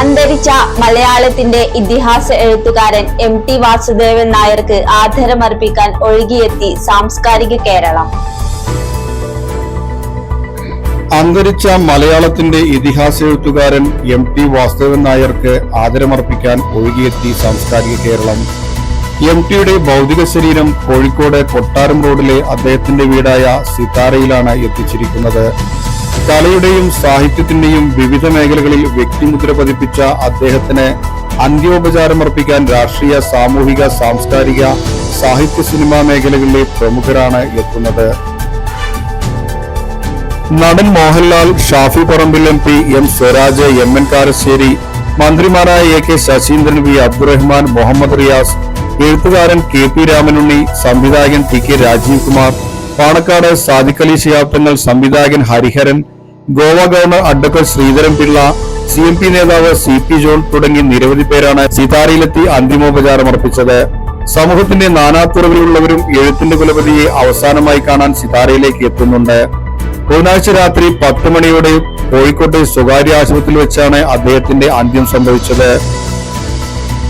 അന്തരിച്ച മലയാളത്തിന്റെ ഇതിഹാസ എഴുത്തുകാരൻ എം ടി വാസുദേവൻ നായർക്ക് ആദരമർപ്പിക്കാൻ ഒഴുകിയെത്തി സാംസ്കാരിക കേരളം. അന്തരിച്ച മലയാളത്തിന്റെ ഇതിഹാസ എഴുത്തുകാരൻ എം ടി വാസുദേവൻ നായർക്ക് ആദരമർപ്പിക്കാൻ ഒഴുകിയെത്തി സാംസ്കാരിക കേരളം. എം ടിയുടെ ഭൗതിക ശരീരം കോഴിക്കോട് കൊട്ടാരം റോഡിലെ അദ്ദേഹത്തിന്റെ വീടായ സിതാരയിലാണ് എത്തിച്ചിരിക്കുന്നത്. കലയുടെയും സാഹിത്യത്തിന്റെയും വിവിധ മേഖലകളിൽ വ്യക്തിമുദ്ര പതിപ്പിച്ച അദ്ദേഹത്തിന് അന്ത്യോപചാരമർപ്പിക്കാൻ രാഷ്ട്രീയ സാമൂഹിക സാംസ്കാരിക സാഹിത്യ സിനിമാ മേഖലകളിലെ പ്രമുഖരാണ് എത്തുന്നത്. നടൻ Mohanlal Shafi Parambil M P M Swaraj M N Karassery മന്ത്രിമാരായ A K Saseendran V Abdurahiman Muhammad Riyas എഴുത്തുകാരൻ കെ പി രാമനുണ്ണി സംവിധായകൻ ടി കെ രാജീവ് കുമാർ പാണക്കാട് സാദിഖലി ശിയാപ്പങ്ങൾ സംവിധായകൻ Hariharan Goa governor advocate Sreedharan Pillai C M P നേതാവ് സി പി ജോൺ തുടങ്ങി നിരവധി പേരാണ് സിതാരയിലെത്തി അന്തിമോപചാരം അർപ്പിച്ചത്. സമൂഹത്തിന്റെ നാനാത്തുറവിലുള്ളവരും എഴുത്തിന്റെ കുലപതിയെ അവസാനമായി കാണാൻ സിതാരയിലേക്ക് എത്തുന്നുണ്ട്. ബുധനാഴ്ച രാത്രി പത്ത് മണിയോടെ കോഴിക്കോട്ടെ സ്വകാര്യ ആശുപത്രിയിൽ വെച്ചാണ് അദ്ദേഹത്തിന്റെ അന്ത്യം സംഭവിച്ചത്.